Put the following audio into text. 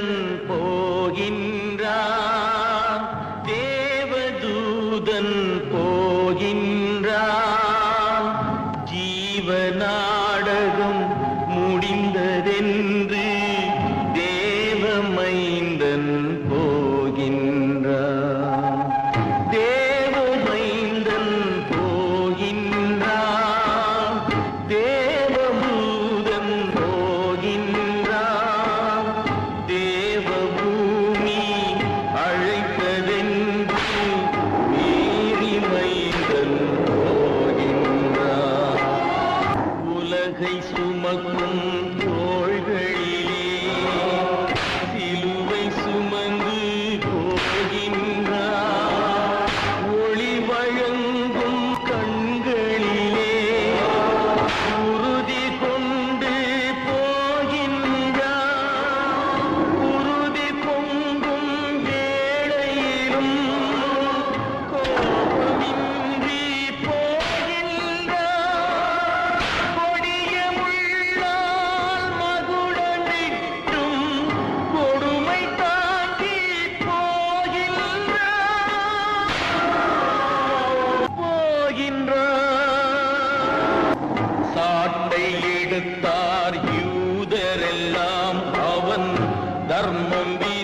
மைந்தன் போகின்றான் தேவதூதன் போகின்றான் ஜீவனா சுமக்கும் धर्मं भी